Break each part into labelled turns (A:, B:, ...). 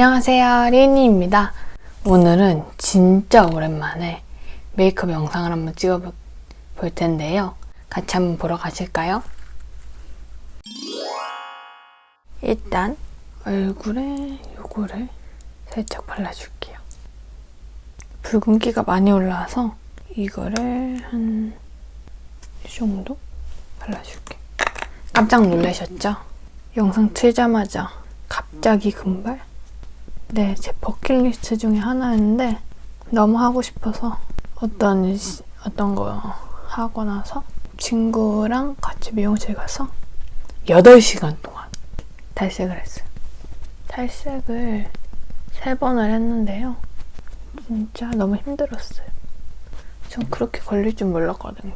A: 안녕하세요, 리니입니다. 오늘은 진짜 오랜만에 메이크업 영상을 한번 찍어볼 볼 텐데요. 같이 한번 보러 가실까요? 일단 얼굴에 요거를 살짝 발라줄게요. 붉은기가 많이 올라와서 이거를 한 이 정도 발라줄게. 깜짝 놀라셨죠? 영상 틀자마자 갑자기 금발? 네, 제 버킷리스트 중에 하나였는데 너무 하고 싶어서 어떤 시- 어떤 거 하고 나서 친구랑 같이 미용실 가서 8시간 동안 탈색을 했어요. 탈색을 세 번을 했는데요. 진짜 너무 힘들었어요. 전 그렇게 걸릴 줄 몰랐거든요.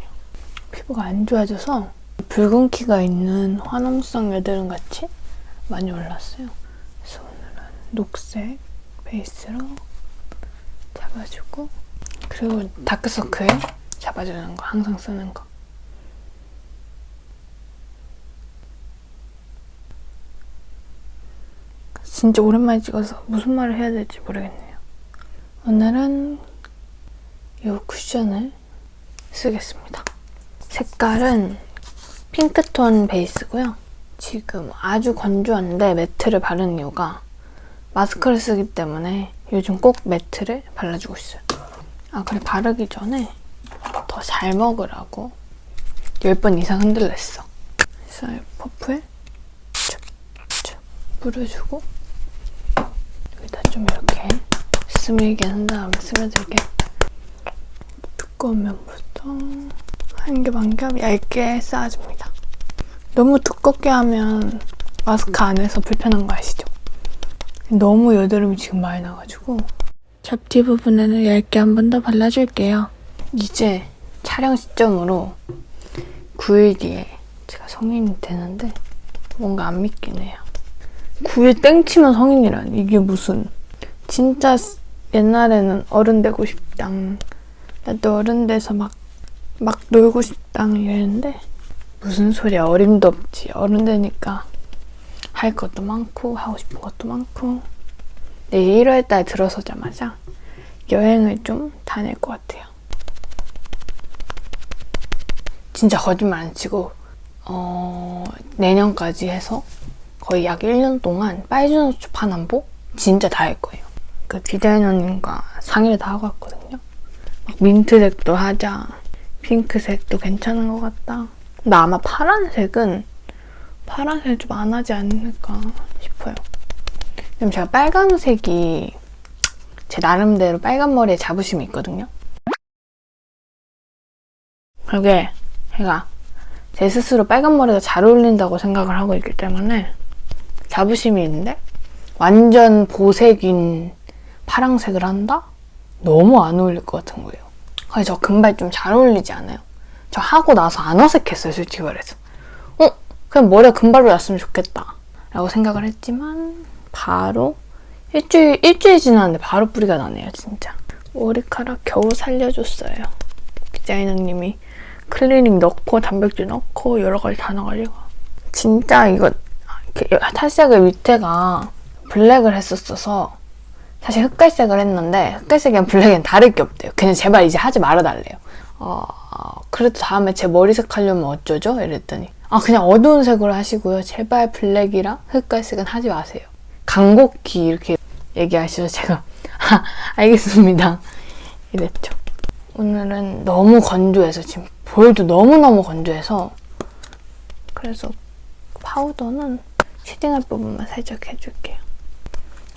A: 피부가 안 좋아져서 붉은기가 있는 화농성 여드름 같이 많이 올랐어요. 녹색 베이스로 잡아주고 그리고 다크서클 잡아주는 거 항상 쓰는 거. 진짜 오랜만에 찍어서 무슨 말을 해야 될지 모르겠네요. 오늘은 이 쿠션을 쓰겠습니다. 색깔은 핑크톤 베이스고요. 지금 아주 건조한데 매트를 바르는 이유가 마스크를 쓰기 때문에 요즘 꼭 매트를 발라주고 있어요. 아, 그래 바르기 전에 더 잘 먹으라고 10번 이상 흔들렸어. 그래서 이 퍼프에 쭉 뿌려주고 여기다 좀 이렇게 스밀게 한 다음에 스며들게 두꺼운 면부터 한 겹 한 겹 얇게 쌓아줍니다. 너무 두껍게 하면 마스크 안에서 불편한 거 아시죠? 너무 여드름이 지금 많이 나가지고. 잡티 부분에는 얇게 한 번 더 발라줄게요. 이제 촬영 시점으로 9일 뒤에 제가 성인이 되는데 뭔가 안 믿긴 해요. 9일 땡치면 성인이란 이게 무슨. 진짜 옛날에는 어른 되고 싶당. 나도 어른 돼서 막 막 놀고 싶당 이랬는데 무슨 소리야. 어림도 없지. 어른 되니까 할 것도 많고 하고 싶은 것도 많고. 내일 1월 달 들어서자마자 여행을 좀 다닐 것 같아요. 진짜 거짓말 안 치고 어, 내년까지 해서 거의 약 1년 동안 빨주노초 파남보? 진짜 다 할 거예요. 그 디자이너님과 상의를 다 하고 왔거든요. 막 민트색도 하자. 핑크색도 괜찮은 것 같다. 나 아마 파란색은 파란색 좀 안 하지 않을까 싶어요. 왜냐면 제가 빨간색이 제 나름대로 빨간 머리에 자부심이 있거든요. 그게 제가 제 스스로 빨간 머리가 잘 어울린다고 생각을 하고 있기 때문에 자부심이 있는데 완전 보색인 파랑색을 한다? 너무 안 어울릴 것 같은 거예요. 그래서 저 금발 좀 잘 어울리지 않아요? 저 하고 나서 안 어색했어요, 솔직히 말해서. 어? 그냥 머리가 금발로 났으면 좋겠다. 라고 생각을 했지만, 바로 일주일, 일주일 지났는데 바로 뿌리가 나네요, 진짜. 머리카락 겨우 살려줬어요. 디자이너님이 클리닉 넣고, 단백질 넣고, 여러 가지 다 넣어가지고. 진짜 이거, 탈색을 밑에가 블랙을 했었어서, 사실 흑갈색을 했는데 흑갈색이랑 블랙이랑 다를 게 없대요. 그냥 제발 이제 하지 말아달래요. 어, 그래도 다음에 제 머리 색 하려면 어쩌죠? 이랬더니 아 그냥 어두운 색으로 하시고요. 제발 블랙이랑 흑갈색은 하지 마세요. 간곡히 이렇게 얘기하셔서 제가 아, 알겠습니다. 이랬죠. 오늘은 너무 건조해서 지금 볼도 너무너무 건조해서 그래서 파우더는 쉐딩할 부분만 살짝 해줄게요.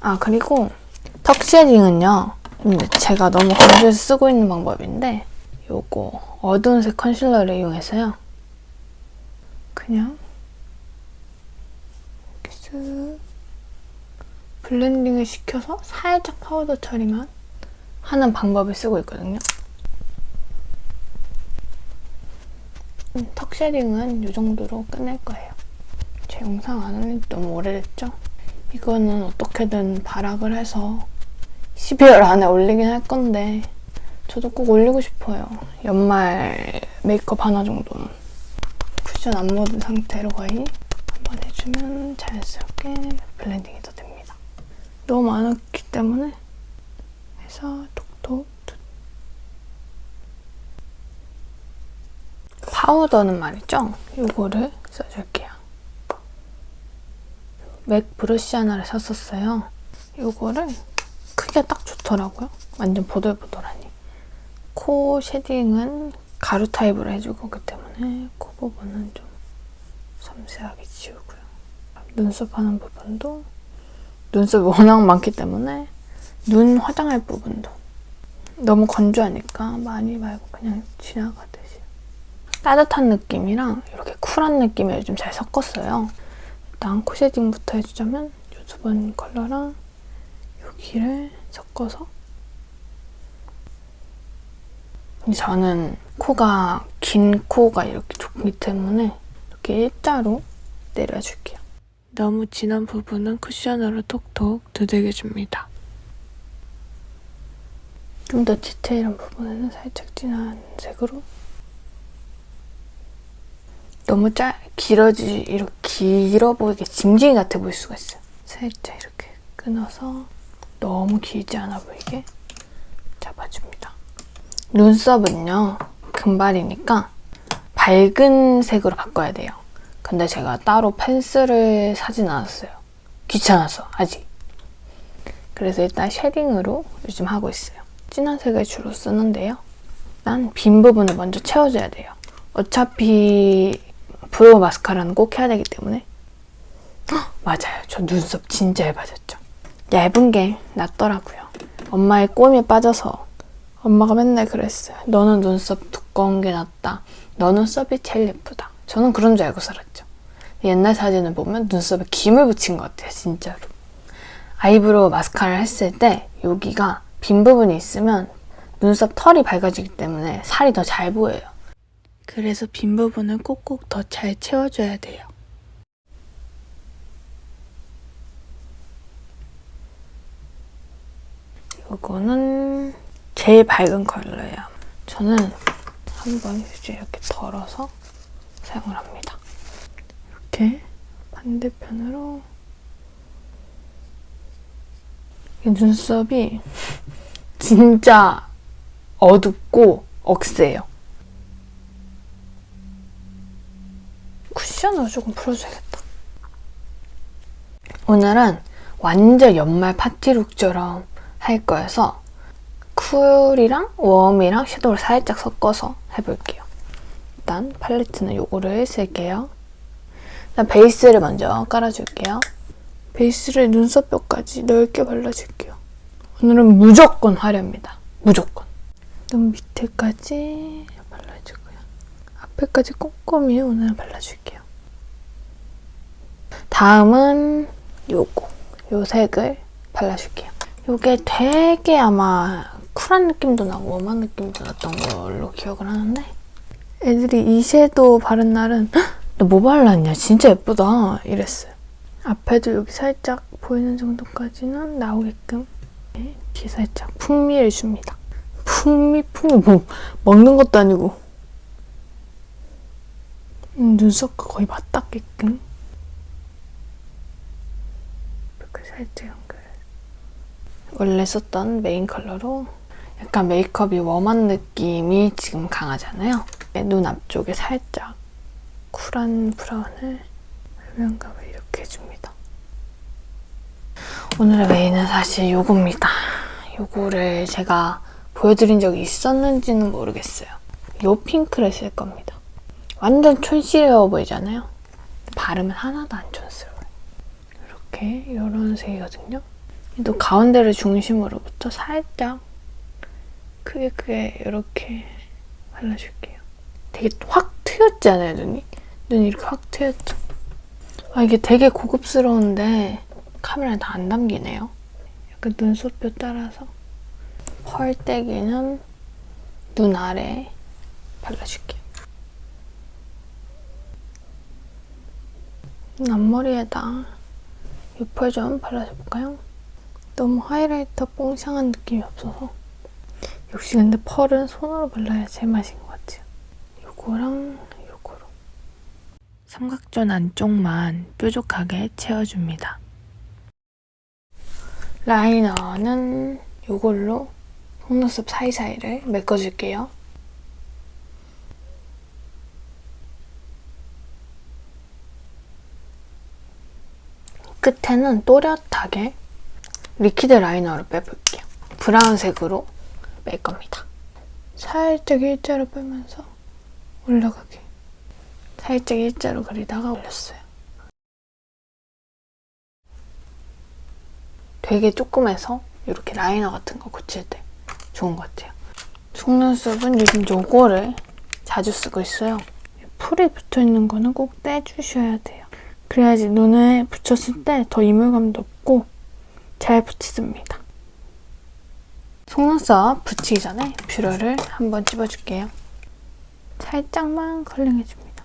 A: 아 그리고 턱 쉐딩은요. 근데 제가 너무 건조해서 쓰고 있는 방법인데 요거 어두운 색 컨실러를 이용해서요. 그냥 이렇게 쓱 블렌딩을 시켜서 살짝 파우더 처리만 하는 방법을 쓰고 있거든요. 음, 턱 쉐딩은 이 정도로 끝낼 거예요. 제 영상 안 올린 지 너무 오래됐죠? 이거는 어떻게든 발악을 해서 12월 안에 올리긴 할 건데 저도 꼭 올리고 싶어요. 연말 메이크업 하나 정도는. 쿠션 안 묻은 상태로 거의 한번 해주면 자연스럽게 블렌딩이 더 됩니다. 너무 때문에 해서 톡톡 툭. 파우더는 말이죠. 이거를 써줄게요. 맥 브러쉬 하나를 샀었어요. 이거를 크기가 딱 좋더라고요. 완전 보들보들하니. 코 쉐딩은 가루 타입으로 해줄 거기 때문에 코 부분은 좀 섬세하게 지우고요. 눈썹 하는 부분도 눈썹이 워낙 많기 때문에 눈 화장할 부분도 너무 건조하니까 많이 말고 그냥 지나가듯이 따뜻한 느낌이랑 이렇게 쿨한 느낌을 요즘 잘 섞었어요. 일단 코 쉐딩부터 해주자면 이두번 컬러랑 여기를 섞어서 근데 저는 코가 긴 코가 이렇게 좋기 때문에 이렇게 일자로 내려줄게요. 너무 진한 부분은 쿠션으로 톡톡 두들겨줍니다. 좀 더 디테일한 부분에는 살짝 진한 색으로 너무 짧, 길어지, 이렇게 길어 보이게 징징이 같아 보일 수가 있어요. 살짝 이렇게 끊어서 너무 길지 않아 보이게 잡아줍니다. 눈썹은요, 금발이니까 밝은 색으로 바꿔야 돼요. 근데 제가 따로 펜슬을 사진 않았어요. 귀찮아서, 아직. 그래서 일단 쉐딩으로 요즘 하고 있어요. 진한 색을 주로 쓰는데요. 일단 빈 부분을 먼저 채워줘야 돼요. 어차피 브로우 마스카라는 꼭 해야 되기 때문에. 헉, 맞아요. 저 눈썹 진짜 얇아졌죠. 얇은 게 낫더라고요. 엄마의 꼼에 빠져서 엄마가 맨날 그랬어요. 너는 눈썹 두꺼운 게 낫다. 너 눈썹이 제일 예쁘다. 저는 그런 줄 알고 살았죠. 옛날 사진을 보면 눈썹에 김을 붙인 것 같아요. 진짜로. 아이브로우 마스카라를 했을 때 여기가 빈 부분이 있으면 눈썹 털이 밝아지기 때문에 살이 더 잘 보여요. 그래서 빈 부분은 꼭꼭 더 잘 채워줘야 돼요. 이거는 제일 밝은 컬러예요. 저는 한번 이제 이렇게 덜어서 사용을 합니다. 이렇게 반대편으로 이 눈썹이 진짜 어둡고 억세요. 쿠션으로 조금 풀어줘야겠다. 오늘은 완전 연말 파티룩처럼 할 거여서 쿨이랑 웜이랑 섀도우를 살짝 섞어서 해볼게요. 일단 팔레트는 요거를 쓸게요. 일단 베이스를 먼저 깔아줄게요. 베이스를 눈썹뼈까지 넓게 발라줄게요. 오늘은 무조건 화려합니다. 무조건. 눈 밑에까지 발라주고요. 앞에까지 꼼꼼히 오늘 발라줄게요. 다음은 요거, 요 색을 발라줄게요. 요게 되게 아마 쿨한 느낌도 나고 웜한 느낌도 났던 걸로 기억을 하는데 애들이 이 섀도우 바른 날은 너뭐 발랐냐? 진짜 예쁘다 이랬어요. 앞에도 여기 살짝 보이는 정도까지는 나오게끔 이렇게 살짝 풍미를 줍니다. 풍미? 풍미 뭐 먹는 것도 아니고 음, 눈썹과 거의 맞닿게끔 이렇게 살짝 연결 원래 썼던 메인 컬러로 약간 메이크업이 웜한 느낌이 지금 강하잖아요. 눈 앞쪽에 살짝 쿨한 브라운을 표면감을 이렇게 해줍니다. 오늘의 메인은 사실 요겁니다. 요거를 제가 보여드린 적이 있었는지는 모르겠어요. 요 핑크를 쓸 겁니다. 완전 촌스러워 보이잖아요. 바르면 하나도 안 촌스러워요. 이렇게 이런 색이거든요. 또 가운데를 중심으로부터 살짝 크게 크게 이렇게 발라줄게요. 되게 확 트였지 않아요, 눈이? 눈이 이렇게 확 트였죠? 아, 이게 되게 고급스러운데 카메라에 다 안 담기네요. 약간 눈썹뼈 따라서 펄떼기는 눈 아래 발라줄게요. 눈 앞머리에다 이펄좀 발라줘볼까요? 너무 하이라이터 뽕샹한 느낌이 없어서 역시 근데 펄은 손으로 발라야 제맛인 것 같아요. 요거랑 요거로 삼각존 안쪽만 뾰족하게 채워줍니다. 라이너는 이걸로 속눈썹 사이사이를 메꿔줄게요. 끝에는 또렷하게 리퀴드 라이너를 빼볼게요. 브라운색으로 뺄 겁니다. 살짝 일자로 빼면서 올라가게. 살짝 일자로 그리다가 올렸어요. 되게 조금해서 이렇게 라이너 같은 거 붙일 때 좋은 것 같아요. 속눈썹은 요즘 요거를 자주 쓰고 있어요. 풀이 붙어있는 거는 꼭 떼주셔야 돼요. 그래야지 눈에 붙였을 때 더 이물감도 없고 잘 붙이습니다. 속눈썹 붙이기 전에 뷰러를 한번 찝어줄게요. 살짝만 컬링해줍니다.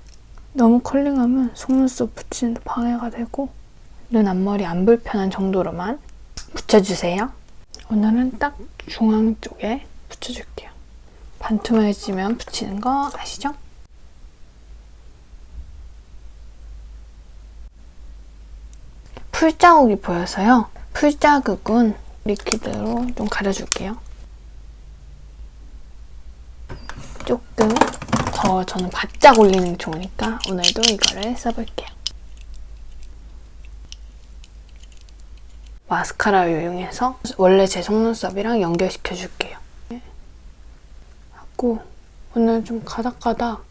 A: 너무 컬링하면 속눈썹 붙이는 데 방해가 되고 눈 앞머리 안 불편한 정도로만 붙여주세요. 오늘은 딱 중앙 쪽에 붙여줄게요. 반투명해지면 붙이는 거 아시죠? 풀자국이 보여서요. 풀자국은 리퀴드로 좀 가려줄게요. 조금 더 저는 바짝 올리는 게 좋으니까 오늘도 이거를 써볼게요. 마스카라를 이용해서 원래 제 속눈썹이랑 연결시켜줄게요. 하고 오늘 좀 가닥가닥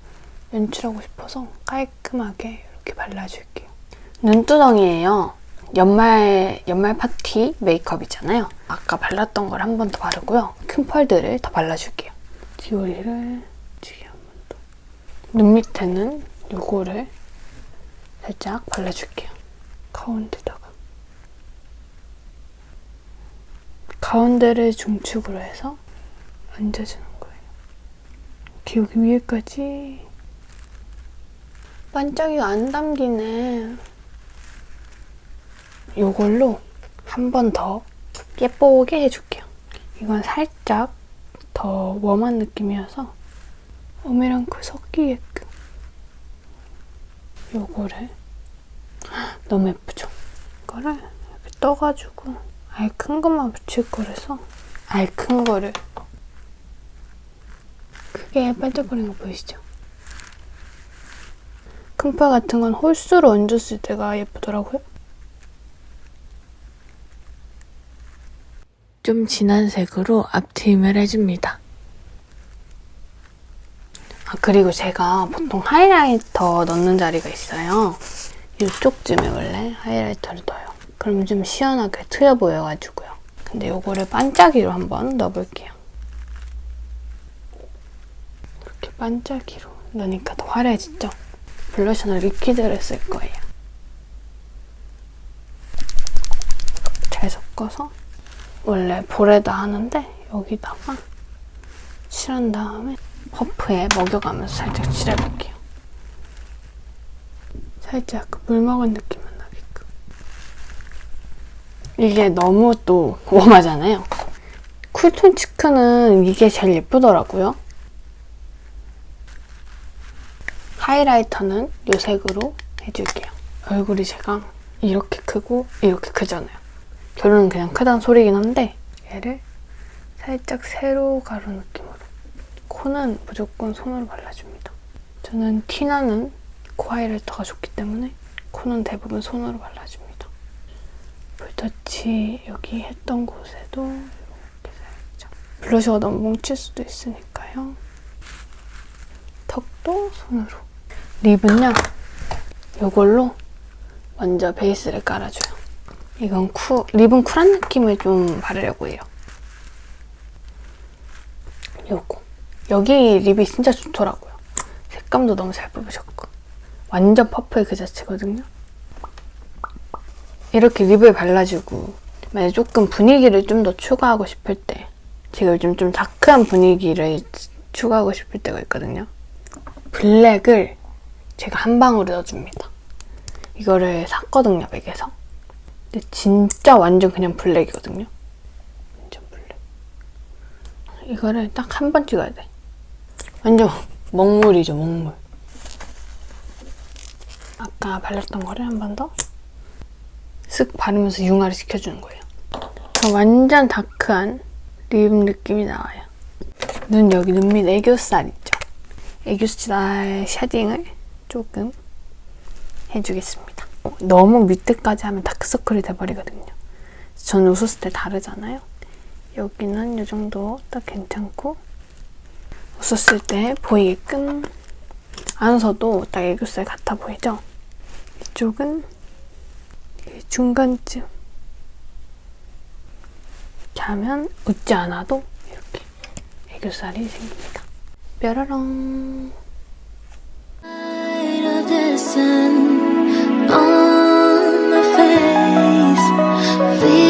A: 연출하고 싶어서 깔끔하게 이렇게 발라줄게요. 눈두덩이에요. 연말 연말 파티 메이크업이잖아요. 아까 발랐던 걸 한 번 더 바르고요. 큰 펄들을 더 발라줄게요. 디올리를 뒤에 한번 더. 눈 밑에는 요거를 살짝 발라줄게요. 가운데다가. 가운데를 중축으로 해서 얹어주는 거예요. 이렇게 여기 위에까지 반짝이가 안 담기네. 이걸로 한 번 더 예쁘게 해줄게요. 이건 살짝 더 웜한 느낌이어서 그 섞이게끔 요거를 너무 예쁘죠? 이거를 이렇게 떠가지고 아예 큰 것만 붙일 거라서 아예 큰 거를 크게 반짝거리는 거 보이시죠? 큰펄 같은 건 홀수로 얹었을 때가 예쁘더라고요. 좀 진한 색으로 앞트임을 해줍니다. 아, 그리고 제가 보통 하이라이터 넣는 자리가 있어요. 이쪽쯤에 원래 하이라이터를 넣어요. 그럼 좀 시원하게 트여 보여가지고요. 근데 요거를 반짝이로 한번 넣어볼게요. 이렇게 반짝이로 넣으니까 더 화려해지죠? 블러셔는 리퀴드를 쓸 거예요. 잘 섞어서 원래 볼에다 하는데 여기다가 칠한 다음에 퍼프에 먹여가면서 살짝 칠해볼게요. 살짝 그물 먹은 느낌만 나게끔. 이게 너무 또 웜하잖아요. 쿨톤 치크는 이게 제일 예쁘더라고요. 하이라이터는 이 색으로 해줄게요. 얼굴이 제가 이렇게 크고 이렇게 크잖아요. 결론은 그냥 크다는 소리긴 한데 얘를 살짝 세로 가루 느낌으로 코는 무조건 손으로 발라줍니다. 저는 티나는 코 하이라이터가 좋기 때문에 코는 대부분 손으로 발라줍니다. 볼터치 여기 했던 곳에도 이렇게 살짝 블러셔가 너무 뭉칠 수도 있으니까요. 턱도 손으로 립은요 이걸로 먼저 베이스를 깔아줘요. 이건 쿠, 립은 쿨한 느낌을 좀 바르려고 해요. 요거. 여기 립이 진짜 좋더라고요. 색감도 너무 잘 뽑으셨고. 완전 퍼플 그 자체거든요. 이렇게 립을 발라주고 만약 조금 분위기를 좀 더 추가하고 싶을 때 제가 요즘 좀 다크한 분위기를 추가하고 싶을 때가 있거든요. 블랙을 제가 한 방울을 넣어줍니다. 이거를 샀거든요, 백에서. 근데 진짜 완전 그냥 블랙이거든요. 완전 블랙. 이거를 딱 한 번 찍어야 돼. 완전 먹물이죠, 먹물. 아까 발랐던 거를 한 번 더 쓱 바르면서 융화를 시켜주는 거예요. 저 완전 다크한 립 느낌이 나와요. 눈 여기 눈밑 애교살 있죠? 애교살 쉐딩을 조금 해주겠습니다. 어, 너무 밑에까지 하면 다크서클이 돼버리거든요. 저는 웃었을 때 다르잖아요. 여기는 이 정도 딱 괜찮고 웃었을 때 보이게끔 안 웃어도 딱 애교살 같아 보이죠? 이쪽은 이 중간쯤 이렇게 하면 웃지 않아도 이렇게 애교살이 생깁니다. 뾰로롱
B: Feel